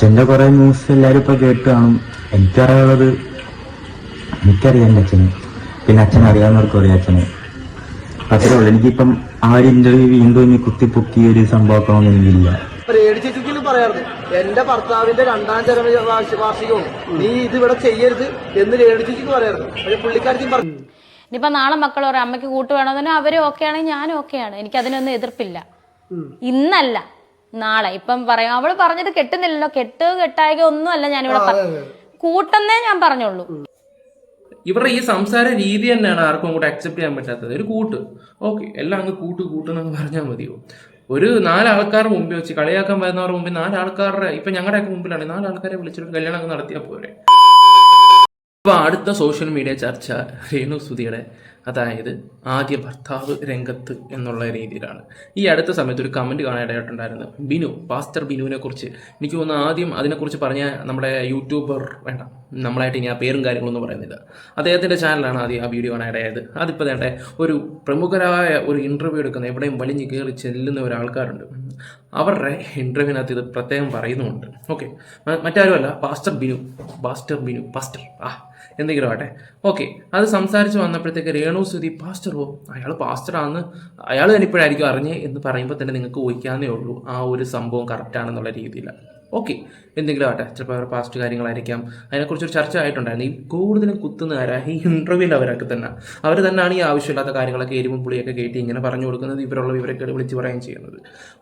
അച്ഛന്റെ കുറെ ന്യൂസ് എല്ലാരും ഇപ്പൊ കേട്ട് കാണും. എനിക്കറിയാനുള്ളത് എനിക്കറിയാം എന്റെ അച്ഛന്. പിന്നെ അച്ഛൻ അറിയാവുന്നവർക്കും അറിയാം അച്ഛന്. അത്രേ ഉള്ളൂ. എനിക്കിപ്പം ആ ഒരു ഇന്റർവ്യൂ വീണ്ടും ഇനി കുത്തിപ്പൊക്കിയ ഒരു സംഭവം എനിക്കില്ല പറയാറുണ്ട്. എന്റെ ഭർത്താവിന്റെ രണ്ടാം ചരമ വാർഷി- വാർഷികവും നീ ഇത് ഇവിടെ ചെയ്യരുത് എന്ന് രേണിച്ചിക്ക് പറയാറുണ്ട്. പക്ഷെ പുള്ളിക്കാരത്തിയും പറഞ്ഞു ഇനിയിപ്പോ നാളെ മക്കൾ പറയാം അമ്മയ്ക്ക് കൂട്ട് വേണമെന്ന് അവരും ഓക്കെ ആണെങ്കിൽ ഞാനും ഓക്കെയാണ്. എനിക്ക് അതിനൊന്നും എതിർപ്പില്ല ഇന്നല്ല. നാളെ. ഇപ്പം പറയാം അവൾ പറഞ്ഞത് കെട്ടുന്നില്ലല്ലോ. കെട്ട് കെട്ടായക ഒന്നും അല്ല ഞാനിവിടെ കൂട്ടെന്നേ ഞാൻ പറഞ്ഞുള്ളൂ. ഇവരുടെ ഈ സംസാര രീതി തന്നെയാണ് ആർക്കും അങ്ങോട്ട് അക്സെപ്റ്റ് ചെയ്യാൻ പറ്റാത്തത്. ഒരു കൂട്ട്. ഓക്കെ എല്ലാം അങ്ങ് കൂട്ട് കൂട്ടെന്നങ്ങ് പറഞ്ഞാൽ മതിയോ? ഒരു നാലാൾക്കാരുടെ മുമ്പിൽ വെച്ച് കളിയാക്കാൻ വരുന്നവരുടെ മുമ്പിൽ നാലാൾക്കാരുടെ ഇപ്പൊ ഞങ്ങളുടെയൊക്കെ മുമ്പിലാണ്. നാലാൾക്കാരെ വിളിച്ചിട്ട് കല്യാണം അങ്ങ് നടത്തിയാൽ പോരെ. ഇപ്പൊ അടുത്ത സോഷ്യൽ മീഡിയ ചർച്ച രേണു സുധിയുടെ അതായത് ആദ്യ ഭർത്താവ് രംഗത്ത് എന്നുള്ള രീതിയിലാണ്. ഈ അടുത്ത സമയത്ത് ഒരു കമന്റ് കാണാനിടയായിട്ടുണ്ടായിരുന്നു ബിനു പാസ്റ്റർ ബിനുവിനെ കുറിച്ച്. എനിക്ക് തോന്നുന്നു ആദ്യം അതിനെക്കുറിച്ച് പറഞ്ഞ നമ്മുടെ യൂട്യൂബർ വേണ്ട നമ്മളായിട്ട് ഇനി ആ പേരും കാര്യങ്ങളൊന്നും പറയുന്നില്ല. അദ്ദേഹത്തിന്റെ ചാനലാണ് ആദ്യം ആ വീഡിയോ കാണാനിടയായത് അതിപ്പോൾ വേണ്ട ഒരു പ്രമുഖരായ ഒരു ഇന്റർവ്യൂ എടുക്കുന്ന എവിടെയും വലിഞ്ഞു കയറി ചെല്ലുന്ന ഒരാൾക്കാരുണ്ട് അവരുടെ ഇന്റർവ്യൂവിനകത്ത് ഇത് പ്രത്യേകം പറയുന്നുമുണ്ട്. ഓക്കെ മറ്റാരുമല്ല pastor Binu pastor Binu pastor. ആ എന്തെങ്കിലും ആട്ടെ ഓക്കെ അത് സംസാരിച്ച് വന്നപ്പോഴത്തേക്ക് രേണു സുധി പാസ്റ്ററോ അയാൾ പാസ്റ്ററാന്ന് അയാൾ തന്നെ ഇപ്പോഴായിരിക്കും അറിഞ്ഞേ എന്ന് പറയുമ്പോൾ തന്നെ നിങ്ങൾക്ക് ഊഹിക്കാന്നേ ഉള്ളൂ. ആ ഒരു സംഭവം കറക്റ്റാണെന്നുള്ള രീതിയിലാണ് ഓക്കെ എന്തെങ്കിലും ആട്ടെ ചിലപ്പോൾ അവർ പാസ്റ്റ് കാര്യങ്ങളായിരിക്കാം. അതിനെക്കുറിച്ചൊരു ചർച്ച ആയിട്ടുണ്ടായിരുന്നു. ഈ കൂടുതലും കുത്തുന്ന ആരാ ഈ ഇന്റർവ്യൂവിൽ അവരൊക്കെ തന്നെ. അവർ തന്നെയാണ് ഈ ആവശ്യമില്ലാത്ത കാര്യങ്ങളൊക്കെ എരിവും പുളിയൊക്കെ കയറ്റി ഇങ്ങനെ പറഞ്ഞു കൊടുക്കുന്നത്. ഇവരുള്ള ഇവരൊക്കെ വിളിച്ച് പറയുകയും ചെയ്യുന്നത്.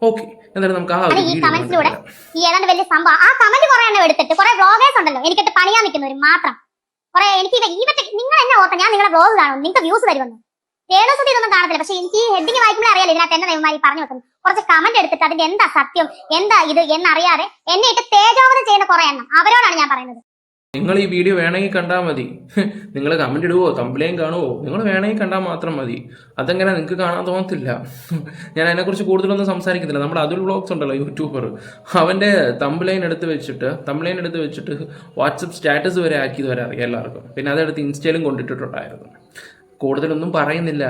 ഓക്കെ എന്തായാലും നമുക്ക് ആ ഒരു വീഡിയോ ഈ ഏതാണ്ട് വലിയ സംഭവം ആ കമന്റ് കുറെ എണ്ണം എടുത്തിട്ട് കുറെ ബ്ലോഗേഴ്സ് ഉണ്ടല്ലോ. എനിക്കിട്ട് പണിയാൻ നിൽക്കുന്നവർ മാത്രം കുറെ എനിക്ക് ഇവ- ഇവത്തെ നിങ്ങൾ എന്നെ ഓർത്ത? ഞാൻ നിങ്ങളുടെ ബ്ലോഗ് കാണും. നിങ്ങൾക്ക് വ്യൂസ് തരുമെന്ന് രേണുസുതി ഇതൊന്നും കാണത്തില്ല. പക്ഷെ എനിക്ക് ഹെഡിങ് വായിക്കുമ്പോഴേ അറിയാലോ ഇതിനകത്ത് എന്നെ ദൈവമാരി പറഞ്ഞു വെക്കുന്നു കുറച്ച് കമന്റ് എടുത്തിട്ട് അതിന്റെ എന്താ സത്യം? എന്താ ഇത്? എന്നറിയാതെ എന്നെ ഇട്ട് തേജോവധം ചെയ്യുന്ന കുറെ എണ്ണം. അവരോടാണ് ഞാൻ പറയുന്നത്. നിങ്ങൾ ഈ വീഡിയോ വേണമെങ്കിൽ കണ്ടാൽ മതി. നിങ്ങൾ കമന്റ് ഇടുവോ തമ്പിലേയും കാണുവോ നിങ്ങൾ വേണമെങ്കിൽ കണ്ടാൽ മാത്രം മതി. അതെങ്ങനെ നിങ്ങൾക്ക് കാണാൻ തോന്നത്തില്ല. ഞാൻ അതിനെക്കുറിച്ച് കൂടുതലൊന്നും സംസാരിക്കുന്നില്ല നമ്മുടെ അതുൽ വ്ളോഗ്സ് ഉണ്ടല്ലോ യൂട്യൂബർ അവന്റെ തമ്പിലൈൻ എടുത്ത് വെച്ചിട്ട് തമ്പിലൈൻ എടുത്ത് വെച്ചിട്ട് വാട്സപ്പ് സ്റ്റാറ്റസ് വരെ ആക്കിയത് വരെ അറിയാം എല്ലാവർക്കും. പിന്നെ അതെടുത്ത് ഇൻസ്റ്റയിലും കൊണ്ടിട്ടിട്ടുണ്ടായിരുന്നു. കൂടുതലൊന്നും പറയുന്നില്ല.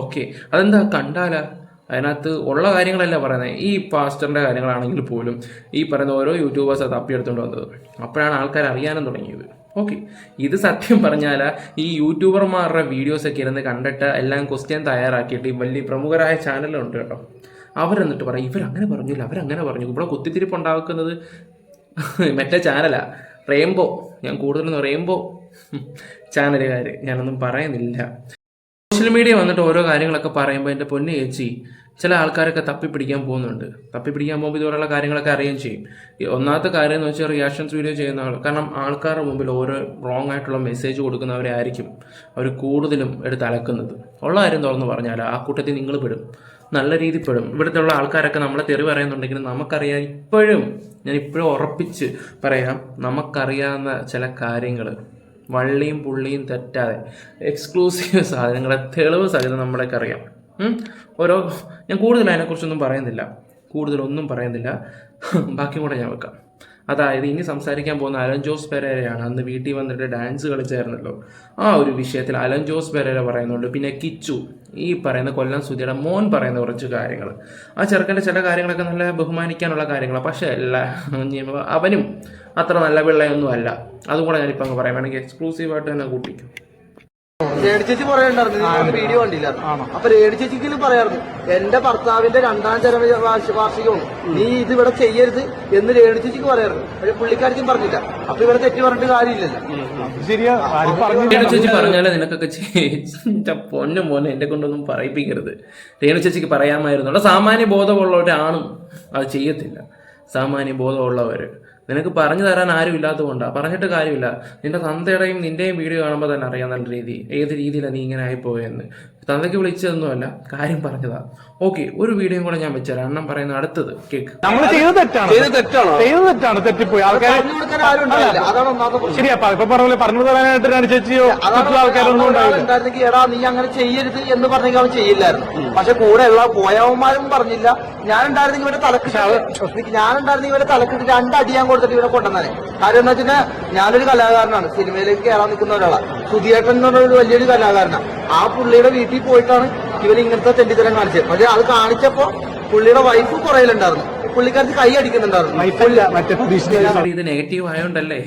ഓക്കെ അതെന്താ കണ്ടാലാ? അതിനകത്ത് ഉള്ള കാര്യങ്ങളല്ല പറയുന്നത്? ഈ പാസ്റ്ററിന്റെ കാര്യങ്ങളാണെങ്കിൽ പോലും ഈ പറയുന്ന ഓരോ യൂട്യൂബേഴ്സ് അത് തപ്പിയെടുത്തുകൊണ്ട് വന്നത്. അപ്പോഴാണ് ആൾക്കാർ അറിയാനും തുടങ്ങിയത്. ഓക്കെ ഇത് സത്യം പറഞ്ഞാൽ ഈ യൂട്യൂബർമാരുടെ വീഡിയോസ് ഒക്കെ ഇരുന്ന് കണ്ടിട്ട് എല്ലാം ക്വസ്റ്റ്യൻ തയ്യാറാക്കിയിട്ട് ഈ വലിയ പ്രമുഖരായ ചാനലുണ്ട് കേട്ടോ. അവരെന്നിട്ട് പറയും ഇവരങ്ങനെ പറഞ്ഞില്ല അവരങ്ങനെ പറഞ്ഞു. ഇവിടെ കുത്തിത്തിരിപ്പ് ഉണ്ടാക്കുന്നത് മറ്റേ ചാനലാ റെയിൻബോ ഞാൻ കൂടുതലൊന്നും റെയിൻബോ ചാനലുകാർ ഞാനൊന്നും പറയുന്നില്ല. സോഷ്യൽ മീഡിയ വന്നിട്ട് ഓരോ കാര്യങ്ങളൊക്കെ പറയുമ്പോൾ എന്റെ പൊന്നു ചേച്ചി ചില ആൾക്കാരൊക്കെ തപ്പിപ്പിടിക്കാൻ പോകുന്നുണ്ട്. തപ്പിപ്പിടിക്കാൻ പോകുമ്പോൾ ഇതുപോലുള്ള കാര്യങ്ങളൊക്കെ അറിയുകയും ചെയ്യും. ഒന്നാമത്തെ കാര്യം എന്ന് വെച്ചാൽ റിയാക്ഷൻസ് വീഡിയോ ചെയ്യുന്ന ആൾ കാരണം ആൾക്കാരുടെ മുമ്പിൽ ഓരോ റോങ് ആയിട്ടുള്ള മെസ്സേജ് കൊടുക്കുന്നവരായിരിക്കും അവർ കൂടുതലും എടുത്ത് അലക്കുന്നത്. ഉള്ള കാര്യം തുറന്ന് പറഞ്ഞാൽ ആ കൂട്ടത്തിൽ നിങ്ങൾ പെടും. നല്ല രീതിയിൽ പെടും. ഇവിടുത്തെ ഉള്ള ആൾക്കാരൊക്കെ നമ്മളെ തെറി പറയുന്നുണ്ടെങ്കിലും നമുക്കറിയാം ഇപ്പോഴും ഞാൻ ഇപ്പോഴും ഉറപ്പിച്ച് പറയാം നമുക്കറിയാവുന്ന ചില കാര്യങ്ങൾ വള്ളിയും പുള്ളിയും തെറ്റാതെ. എക്സ്ക്ലൂസീവ് സാധനങ്ങളെ തെളിവ് സഹിതം നമ്മളൊക്കെ അറിയാം. ഓരോ ഞാൻ കൂടുതൽ അതിനെക്കുറിച്ചൊന്നും പറയുന്നില്ല. കൂടുതലൊന്നും പറയുന്നില്ല. ബാക്കി കൂടെ ഞാൻ വെക്കാം. അതായത് ഇനി സംസാരിക്കാൻ പോകുന്ന അലൻ ജോസ് പെരേരയാണ്. അന്ന് വീട്ടിൽ വന്നിട്ട് ഡാൻസ് കളിച്ചായിരുന്നല്ലോ. ആ ഒരു വിഷയത്തിൽ അലൻ ജോസ് പെരേര പറയുന്നുണ്ട്. പിന്നെ കിച്ചു ഈ പറയുന്ന കൊല്ലം സുധിയുടെ മോൻ പറയുന്ന കുറച്ച് കാര്യങ്ങൾ. ആ ചെറുക്കന്റെ ചില കാര്യങ്ങളൊക്കെ നല്ല ബഹുമാനിക്കാനുള്ള കാര്യങ്ങളാണ് പക്ഷേ അല്ല അവനും അത്ര നല്ല പിള്ളയൊന്നും അല്ല അതും കൂടെ ഞാനിപ്പോൾ അങ്ങ് പറയാം. വേണമെങ്കിൽ എക്സ്ക്ലൂസീവായിട്ട് തന്നെ കൂട്ടിക്കും. ചേച്ചി പറയണ്ടായിരുന്നു വീഡിയോ കണ്ടില്ല അപ്പൊ രേണിച്ചേച്ചിക്കെങ്കിലും പറയാറുണ്ട്. എന്റെ ഭർത്താവിന്റെ രണ്ടാം ചരമ വാർഷി- വാർഷികവും നീ ഇത് ഇവിടെ ചെയ്യരുത് എന്ന് ചേച്ചിക്ക് പറയാറുണ്ട്. പക്ഷെ പുള്ളിക്കാരത്തിയും പറഞ്ഞില്ല. അപ്പൊ ഇവിടെ തെറ്റി പറഞ്ഞിട്ട് കാര്യമില്ലല്ലോ. ശരിയാ. ആരും പറഞ്ഞു രേണു ചേച്ചി പറഞ്ഞാലേ നിനക്കൊക്കെ പൊന്നു മോനെ എന്നെ കൊണ്ടൊന്നും പറയിപ്പിക്കരുത്. രേണു ചേച്ചിക്ക് പറയാമായിരുന്നു. സാമാന്യ ബോധമുള്ള ഒരാണും അത് ചെയ്യത്തില്ല. സാമാന്യ ബോധമുള്ളവർ നിനക്ക് പറഞ്ഞു തരാൻ ആരും ഇല്ലാത്തതുകൊണ്ടാണ് പറഞ്ഞിട്ട് കാര്യമില്ല. നിന്റെ തന്തയുടെയും നിന്റെയും വീഡിയോ കാണുമ്പോൾ തന്നെ അറിയാം നല്ല രീതി. ഏത് രീതിയിലാണ് നീ ഇങ്ങനെ ആയിപ്പോയെന്ന്. തന്തയ്ക്ക് വിളിച്ചതൊന്നുമല്ല കാര്യം പറഞ്ഞതാ. ഓക്കെ ഒരു വീഡിയോ കൂടെ ഞാൻ വെച്ചുതരാം. എണ്ണം പറയുന്ന അടുത്തത്. കേക്ക്. നമ്മൾ ചെയ്തത് തെറ്റാണ്. ചെയ്തത് തെറ്റാണോ? ചെയ്തത് തെറ്റാണ്. തെറ്റിപ്പോയി. ആൾക്കാർ ശരിയാ ഇപ്പൊ പറഞ്ഞ പറഞ്ഞു തരാനായിട്ട് രണ്ട് ചേച്ചിയോ ആൾക്കാരൊന്നും ഉണ്ടായിരുന്നെങ്കിൽ എടാ നീ അങ്ങനെ ചെയ്യരുത് എന്ന് പറഞ്ഞെങ്കിൽ അവൻ ചെയ്യില്ലായിരുന്നു. പക്ഷെ കൂടെ ഉള്ള പോയവന്മാരും പറഞ്ഞില്ല. ഞാൻ ഉണ്ടായിരുന്നെങ്കിൽ ഇവരെ തലക്കിട്ട് ഞാൻ ഉണ്ടായിരുന്നെങ്കിൽ ഇവരെ തലക്കിട്ട് രണ്ടടി ഞാൻ കൊടുത്തിട്ട് ഇവരെ കൊണ്ടുവന്നെ കാര്യം എന്താ വെച്ചാൽ ഞാനൊരു കലാകാരനാണ്. സിനിമയിലേക്ക് കയറാൻ നിൽക്കുന്ന ഒരാളാണ് സുധിയേട്ടൻ എന്ന് പറഞ്ഞ ഒരു വലിയൊരു കലാകാരനാണ് ആ പുള്ളിയുടെ വീട്ടിൽ പോയിട്ടാണ് ഇവർ ഇങ്ങനത്തെ തെണ്ടിത്തരം കാണിച്ചത്. പക്ഷെ അത് കാണിച്ചപ്പോ പുള്ളിയുടെ വൈഫ് കുറയിലുണ്ടായിരുന്നു കൈ അടിക്കുന്നുണ്ടായിരുന്നു. ഇത് നെഗറ്റീവ് ആയതുകൊണ്ടല്ലേ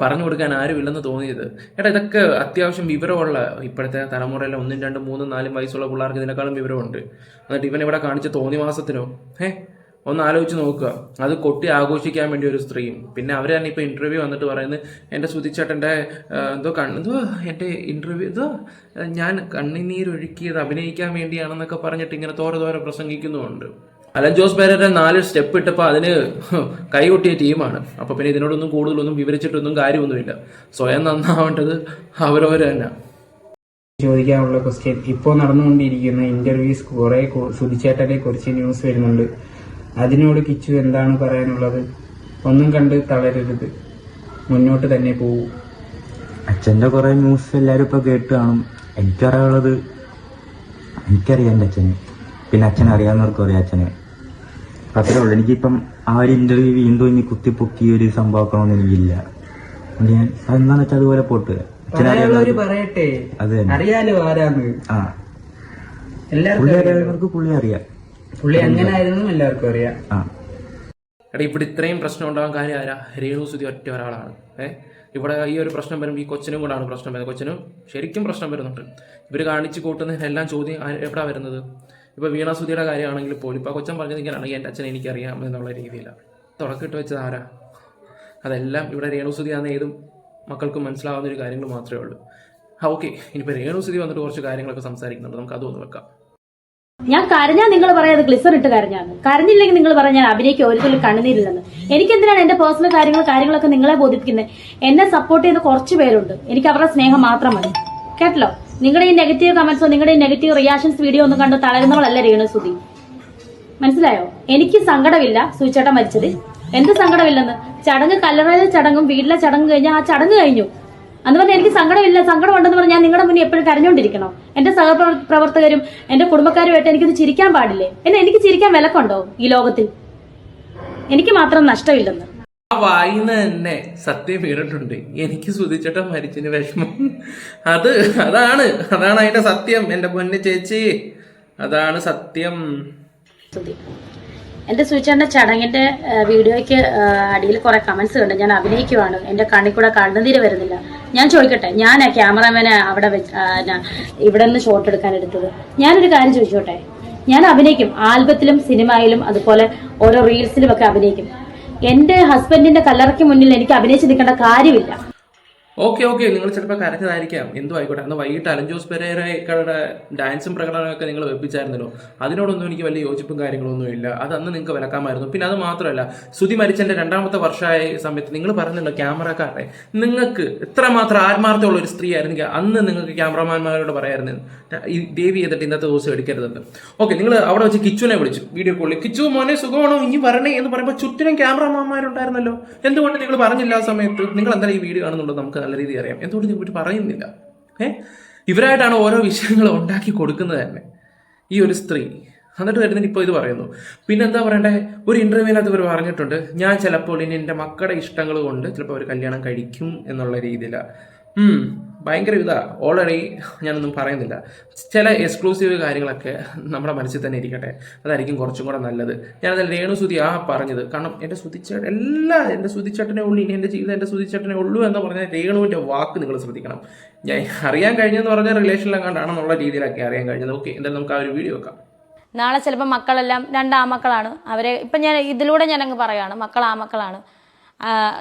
പറഞ്ഞു കൊടുക്കാൻ ആരുമില്ലെന്ന് തോന്നിയത്. എടാ ഇതൊക്കെ അത്യാവശ്യം വിവരമുള്ള ഇപ്പോഴത്തെ തലമുറയിലെ ഒന്നും രണ്ടും മൂന്നും നാലും വയസ്സുള്ള പിള്ളേർക്ക് ഇതിനേക്കാളും വിവരമുണ്ട്. എന്നിട്ട് ഇവൻ ഇവിടെ കാണിച്ച തോന്നി മാസത്തിനോ ഏഹ് ഒന്ന് ആലോചിച്ച് നോക്കുക. അത് കൊട്ടി ആഘോഷിക്കാൻ വേണ്ടി ഒരു സ്ത്രീയും. പിന്നെ അവർ തന്നെ ഇപ്പോൾ ഇന്റർവ്യൂ വന്നിട്ട് പറയുന്നത് എന്റെ സുതിച്ചേട്ടന്റെ എന്തോ കണ്ണ് എന്തോ എന്റെ ഇന്റർവ്യൂ എന്തോ ഞാൻ കണ്ണിനീരൊഴുക്കിയത് അഭിനയിക്കാൻ വേണ്ടിയാണെന്നൊക്കെ പറഞ്ഞിട്ട് ഇങ്ങനെ തോരെ തോരെ പ്രസംഗിക്കുന്നുമുണ്ട്. അലൻ ജോസ് പേരയുടെ നാല് സ്റ്റെപ്പ് ഇട്ടപ്പോൾ അതിന് കൈകൊട്ടിയ ടീമാണ്. അപ്പോൾ പിന്നെ ഇതിനോടൊന്നും കൂടുതലൊന്നും വിവരിച്ചിട്ടൊന്നും കാര്യമൊന്നുമില്ല. സ്വയം നന്നാവേണ്ടത് അവരവർ തന്നെ. ചോദിക്കാനുള്ള ക്വസ്റ്റ്യൻ ഇപ്പോൾ നടന്നുകൊണ്ടിരിക്കുന്ന ഇന്റർവ്യൂസ് കുറെ സുധിച്ചേട്ടനെ കുറിച്ച് ന്യൂസ് വരുന്നുണ്ട്. അതിനോട് കിച്ചു എന്താണ് പറയാനുള്ളത്? ഒന്നും കണ്ട് തളരരുത്. മുന്നോട്ട് തന്നെ പോകൂ അച്ഛന്റെ കുറെ ന്യൂസ് എല്ലാവരും ഇപ്പൊ കേട്ട് കാണും. എനിക്കറിയാനുള്ളത് എനിക്കറിയാം എന്റെ അച്ഛന്. പിന്നെ അച്ഛൻ അറിയാവുന്നവർക്കും അറിയാം അച്ഛനെ. അത്രേ ഉള്ളൂ എനിക്കിപ്പം ആ ഒരു ഇന്റർവ്യൂ വീണ്ടും ഇനി കുത്തിപ്പൊക്കി ഒരു സംഭവമാക്കണമെന്ന് എനിക്കില്ല. അതുകൊണ്ട് ഞാൻ അതെന്താന്ന് വെച്ചാൽ അതുപോലെ പോട്ട്. പറയട്ടെ. അത് തന്നെ. അറിയാലോ ആരാന്ന്. ആ. എല്ലാവർക്കും പുള്ളി അറിയാലോ. അറിയാവുന്നവർക്ക് പുള്ളി അറിയാം. പുള്ളി എങ്ങനെയായിരുന്നു എല്ലാവർക്കും അറിയാം. എടാ ഇവിടെ ഇത്രയും പ്രശ്നം ഉണ്ടാകാൻ കാര്യം ആരാ? രേണു സുതി ഒറ്റ ഒരാളാണ്. ഏഹ് ഇവിടെ ഈ ഒരു പ്രശ്നം വരുമ്പോൾ ഈ കൊച്ചിനും കൂടാണ് പ്രശ്നം വരുന്നത്. കൊച്ചിനും ശരിക്കും പ്രശ്നം വരുന്നുണ്ട്. ഇവർ കാണിച്ച് കൂട്ടുന്നതിനെല്ലാം ചോദ്യം എവിടെ വരുന്നത്? വരുന്നത് വീണ വീണാസുതിയുടെ കാര്യമാണെങ്കിൽ പോലും ഇപ്പോൾ കൊച്ചൻ പറഞ്ഞത് ഇങ്ങനെയാണെങ്കിൽ എന്റെ അച്ഛനെ എനിക്കറിയാം എന്നുള്ള രീതിയിലാണ് തുടക്കിട്ട് വെച്ചത് ആരാ? അതെല്ലാം ഇവിടെ രേണുസുതിയാന്ന് ഏതും മക്കൾക്ക് മനസ്സിലാവുന്ന ഒരു കാര്യങ്ങൾ മാത്രമേ ഉള്ളൂ. ആ ഓക്കെ. ഇനിയിപ്പോൾ രേണുസുതി വന്നിട്ട് കുറച്ച് കാര്യങ്ങളൊക്കെ സംസാരിക്കുന്നുണ്ട്. നമുക്ക് അതൊന്ന് വെക്കാം. ഞാൻ കരഞ്ഞാൽ നിങ്ങൾ പറയാം അത് ഗ്ലിസർ ഇട്ട് കരഞ്ഞാന്ന്. കരഞ്ഞില്ലെങ്കിൽ നിങ്ങൾ പറഞ്ഞാൽ ഞാൻ അഭിനയിക്കുക കണ്ണുനീരില്ലെന്ന്. എനിക്ക് എന്തിനാണ് എന്റെ പേഴ്സണൽ കാര്യങ്ങൾ കാര്യങ്ങളൊക്കെ നിങ്ങളെ ബോധിപ്പിക്കുന്നത് എന്നെ സപ്പോർട്ട് ചെയ്യുന്ന കുറച്ച് പേരുണ്ട്. എനിക്ക് അവരുടെ സ്നേഹം മാത്രം മതി. കേട്ടല്ലോ? നിങ്ങളുടെ ഈ നെഗറ്റീവ് കമന്റ്സോ നിങ്ങളുടെ ഈ നെഗറ്റീവ് റിയാക്ഷൻസ് വീഡിയോ ഒന്നും കണ്ട് തളരുന്നവളല്ല രേണു സുധി. മനസ്സിലായോ? എനിക്ക് സങ്കടമില്ല സൂചേട്ടൻ മരിച്ചത്. എന്ത് സങ്കടമില്ലെന്ന്? ചടങ്ങ് കല്ലറയിലെ ചടങ്ങും വീട്ടിലെ ചടങ്ങ് കഴിഞ്ഞാൽ ആ ചടങ്ങ് കഴിഞ്ഞു. അന്ന് പറഞ്ഞാൽ എനിക്ക് സങ്കടമില്ല സങ്കടമുണ്ടെന്ന് പറഞ്ഞാൽ ഞാൻ നിങ്ങളുടെ മുന്നിൽ എപ്പോഴും കരഞ്ഞുകൊണ്ടിരിക്കണം. എന്റെ സഹപ്രവർത്തകരും എന്റെ കുടുംബക്കാരുമായിട്ട് എനിക്കിത് ചിരിക്കാൻ പാടില്ലേ? എന്നെ എനിക്ക് ചിരിക്കാൻ വിലക്കുണ്ടോ ഈ ലോകത്തിൽ എനിക്ക് മാത്രം നഷ്ടമില്ലെന്ന്. ആ വായിന്ന് തന്നെ സത്യം വീണിട്ടുണ്ട്. എനിക്ക് സുതിച്ചിട്ട് മരിച്ചിന് വിഷമം. അത് അതാണ് അതാണ് അതിന്റെ സത്യം. എന്റെ പൊന്നെ ചേച്ചി അതാണ് സത്യം. എന്റെ സൂചിച്ചേട്ടന്റെ ചടങ്ങിന്റെ വീഡിയോയ്ക്ക് അടിയിൽ കുറെ കമന്റ്സ് കണ്ട് ഞാൻ അഭിനയിക്കുവാണ്. എന്റെ കണ്ണിൽ കൂടെ കണ്ണുനീര് വരുന്നില്ല. ഞാൻ ചോദിക്കട്ടെ ഞാൻ ക്യാമറാമാനെ അവിടെ ഇവിടെ നിന്ന് ഷോട്ട് എടുക്കാൻ എടുത്തത്? ഞാനൊരു കാര്യം ചോദിച്ചോട്ടെ? ഞാൻ അഭിനയിക്കും ആൽബത്തിലും സിനിമയിലും അതുപോലെ ഓരോ റീൽസിലും ഒക്കെ അഭിനയിക്കും. എന്റെ ഹസ്ബൻഡിന്റെ കല്ലറയ്ക്ക് മുന്നിൽ എനിക്ക് അഭിനയിച്ച് നിൽക്കേണ്ട കാര്യമില്ല. ഓക്കെ ഓക്കെ നിങ്ങൾ ചിലപ്പോൾ കരഞ്ഞതായിരിക്കാം. എന്തോ ആയിക്കോട്ടെ. അന്ന് വൈകിട്ട് അലഞ്ചോസ് പെരേരക്കളുടെ ഡാൻസും പ്രകടനമൊക്കെ നിങ്ങൾ വെപ്പിച്ചായിരുന്നല്ലോ. അതിനോടൊന്നും എനിക്ക് വലിയ യോജിപ്പും കാര്യങ്ങളൊന്നും ഇല്ല. അത് അന്ന് നിങ്ങൾക്ക് വിലക്കാമായിരുന്നു. പിന്നെ അത് മാത്രമല്ല സുതി മരിച്ചതിന്റെ രണ്ടാമത്തെ വർഷമായ സമയത്ത് നിങ്ങൾ പറഞ്ഞല്ലോ ക്യാമറക്കാരെ നിങ്ങൾക്ക് എത്രമാത്രം ആത്മാർത്ഥമുള്ള ഒരു സ്ത്രീ ആയിരുന്നെങ്കിൽ അന്ന് നിങ്ങൾക്ക് ക്യാമറമാൻമാരോട് പറയായിരുന്നു. ഈ ദേവി ചെയ്തിട്ട് ഇന്നത്തെ ദിവസം എടുക്കരുതെന്ന്. ഓക്കെ നിങ്ങൾ അവിടെ വെച്ച് കിച്ചുവിനെ വിളിച്ചു. വീഡിയോ കോളിൽ കിച്ചു മോനെ സുഖമാണോ? ഇനി വരണേ എന്ന് പറയുമ്പോൾ ചുറ്റിനും ക്യാമറമാന്മാരുണ്ടായിരുന്നല്ലോ എന്തുകൊണ്ട് നിങ്ങൾ പറഞ്ഞില്ല ആ സമയത്ത്? നിങ്ങൾ എന്തായാലും ഈ വീഡിയോ കാണുന്നുള്ളത് നമുക്ക് നല്ല രീതിയിൽ അറിയാം. എന്തുകൊണ്ട് ഇവർ പറയുന്നില്ല? ഏ? ഇവരായിട്ടാണ് ഓരോ വിഷയങ്ങൾ ഉണ്ടാക്കി കൊടുക്കുന്നത് തന്നെ. ഈ ഒരു സ്ത്രീ. എന്നിട്ട് വരുന്നതിന് ഇപ്പോൾ ഇത് പറയുന്നു. പിന്നെ എന്താ പറയണ്ടേ? ഒരു ഇന്റർവ്യൂവിനകത്ത് ഇവർ പറഞ്ഞിട്ടുണ്ട് ഞാൻ ചിലപ്പോൾ ഇനി എന്റെ മക്കളുടെ ഇഷ്ടങ്ങൾ കൊണ്ട് ചിലപ്പോൾ അവർ കല്യാണം കഴിക്കും എന്നുള്ള രീതിയിലാണ് ഭയങ്കര ഇതാ. ഓൾറെഡി ഞാനൊന്നും പറയുന്നില്ല. ചില എക്സ്ക്ലൂസീവ് കാര്യങ്ങളൊക്കെ നമ്മുടെ മനസ്സിൽ തന്നെ ഇരിക്കട്ടെ. അതായിരിക്കും കുറച്ചും കൂടെ നല്ലത്. ഞാനത് രേണു സുതി ആ പറഞ്ഞത്. കാരണം എന്റെ സുതിച്ചേട്ടൻ എല്ലാ എന്റെ സുതിച്ചേട്ടനെ ഉള്ളൂ ഇനി എന്റെ ജീവിതം എന്റെ സുതിച്ചേട്ടനെ ഉള്ളൂ എന്ന് പറഞ്ഞാൽ രേണുവിന്റെ വാക്ക് നിങ്ങൾ ശ്രദ്ധിക്കണം. ഞാൻ അറിയാൻ കഴിഞ്ഞെന്ന് പറഞ്ഞ റിലേഷനിലെങ്ങാണ്ടാണെന്നുള്ള രീതിയിലൊക്കെ അറിയാൻ കഴിഞ്ഞത്. ഓക്കെ എന്തായാലും നമുക്ക് ആ ഒരു വീഡിയോ വെക്കാം. നാളെ ചിലപ്പോൾ മക്കളെല്ലാം രണ്ട് ആമക്കളാണ് അവരെ ഇപ്പം ഞാൻ ഇതിലൂടെ ഞാനങ്ങ് പറയുകയാണ് മക്കൾ ആമക്കളാണ്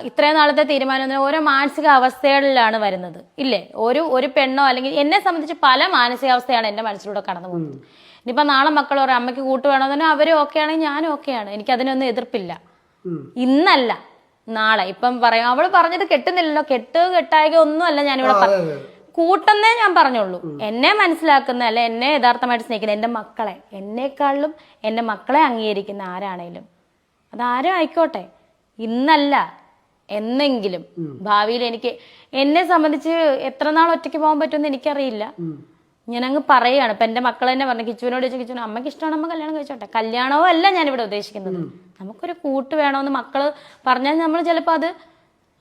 ഇത്രയും നാളത്തെ തീരുമാനം ഓരോ മാനസികാവസ്ഥകളിലാണ് വരുന്നത്. ഇല്ലേ? ഒരു ഒരു പെണ്ണോ അല്ലെങ്കിൽ എന്നെ സംബന്ധിച്ച് പല മാനസികാവസ്ഥയാണ് എന്റെ മനസ്സിലൂടെ കടന്നു പോകുന്നത്. ഇനിയിപ്പോൾ നാളെ മക്കൾ പറയും അമ്മയ്ക്ക് കൂട്ട് വേണമെന്ന് അവരും ഓക്കെ ആണെങ്കിൽ ഞാനും ഓക്കെയാണ്. എനിക്ക് അതിനൊന്നും എതിർപ്പില്ല. ഇന്നല്ല നാളെ. ഇപ്പം പറയും അവൾ പറഞ്ഞത് കെട്ടുന്നില്ലല്ലോ. കെട്ട് കെട്ടായക ഒന്നും അല്ല ഞാനിവിടെ പറഞ്ഞു കൂട്ടെന്നേ ഞാൻ പറഞ്ഞുള്ളൂ. എന്നെ മനസ്സിലാക്കുന്ന അല്ലെ എന്നെ യഥാർത്ഥമായിട്ട് സ്നേഹിക്കുന്ന എന്റെ മക്കളെ എന്നെക്കാളിലും എന്റെ മക്കളെ അംഗീകരിക്കുന്ന ആരാണേലും. അതാരും ആയിക്കോട്ടെ. ഇന്നല്ല. എന്നെങ്കിലും. ഭാവിയിൽ എനിക്ക് എന്നെ സംബന്ധിച്ച് എത്ര നാൾ ഒറ്റയ്ക്ക് പോകാൻ പറ്റുമെന്ന് എനിക്കറിയില്ല. ഞാൻ അങ്ങ് പറയുകയാണ് ഇപ്പൊ എന്റെ മക്കൾ തന്നെ പറഞ്ഞു കിച്ചുവിനോട് ചോദിച്ചു കിച്ചുവിന് അമ്മയ്ക്ക് ഇഷ്ടമാണ് അമ്മ കല്യാണം കഴിച്ചോട്ടെ. കല്യാണവും അല്ല ഞാൻ ഇവിടെ ഉദ്ദേശിക്കുന്നത് നമുക്കൊരു കൂട്ട് വേണമെന്ന് മക്കൾ പറഞ്ഞാൽ നമ്മൾ ചിലപ്പോൾ അത്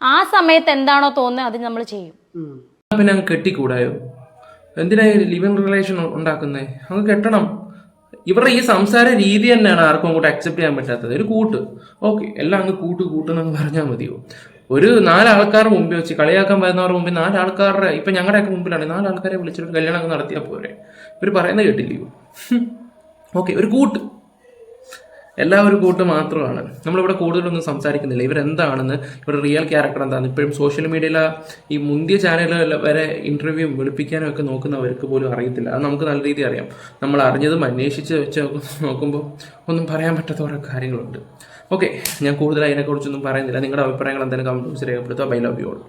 ആ സമയത്ത് എന്താണോ തോന്നുന്നത് അത് നമ്മൾ ചെയ്യും. പിന്നെ അങ്ങ് കെട്ടിക്കൂടായോ? എന്തിനാ ലിവിങ് റിലേഷൻ ഉണ്ടാക്കുന്നേ? അങ്ങ് കെട്ടണം. ഇവരുടെ ഈ സംസാര രീതി തന്നെയാണ് ആർക്കും അങ്ങോട്ട് അക്സെപ്റ്റ് ചെയ്യാൻ പറ്റാത്തത്. ഒരു കൂട്ട്. ഓക്കെ എല്ലാം അങ്ങ് കൂട്ട് കൂട്ടെന്നങ്ങ് പറഞ്ഞാൽ മതിയോ? ഒരു നാലാൾക്കാരുടെ മുമ്പിൽ വെച്ച് കളിയാക്കാൻ വരുന്നവരുടെ മുമ്പിൽ നാലാൾക്കാരുടെ ഇപ്പൊ ഞങ്ങളുടെയൊക്കെ മുമ്പിലാണ്. നാലാൾക്കാരെ വിളിച്ചിട്ട് കല്യാണം നടത്തിയാൽ പോരെ. ഇവർ പറയുന്നത് കേട്ടില്ലയോ? ഓക്കെ ഒരു കൂട്ട്. എല്ലാം ഒരു കൂട്ട് മാത്രമാണ്. നമ്മളിവിടെ കൂടുതലൊന്നും സംസാരിക്കുന്നില്ല. ഇവരെന്താണെന്ന് ഇവരുടെ റിയൽ ക്യാരക്ടർ എന്താണ്? ഇപ്പോഴും സോഷ്യൽ മീഡിയയിലെ ഈ മുന്തിയ ചാനലുകൾ വരെ ഇന്റർവ്യൂ വെളുപ്പിക്കാനും ഒക്കെ നോക്കുന്നവർക്ക് പോലും അറിയത്തില്ല. അത് നമുക്ക് നല്ല രീതിയിൽ അറിയാം. നമ്മൾ അറിഞ്ഞതും അന്വേഷിച്ച് വെച്ച് നോക്കുമ്പോൾ ഒന്നും പറയാൻ പറ്റാത്ത കുറേ കാര്യങ്ങളുണ്ട്. ഓക്കെ ഞാൻ കൂടുതൽ അതിനെക്കുറിച്ചൊന്നും പറയുന്നില്ല. നിങ്ങളുടെ അഭിപ്രായങ്ങൾ എന്തായാലും കമന്റ് ബോക്സിൽ രേഖപ്പെടുത്തുക. Bye love you all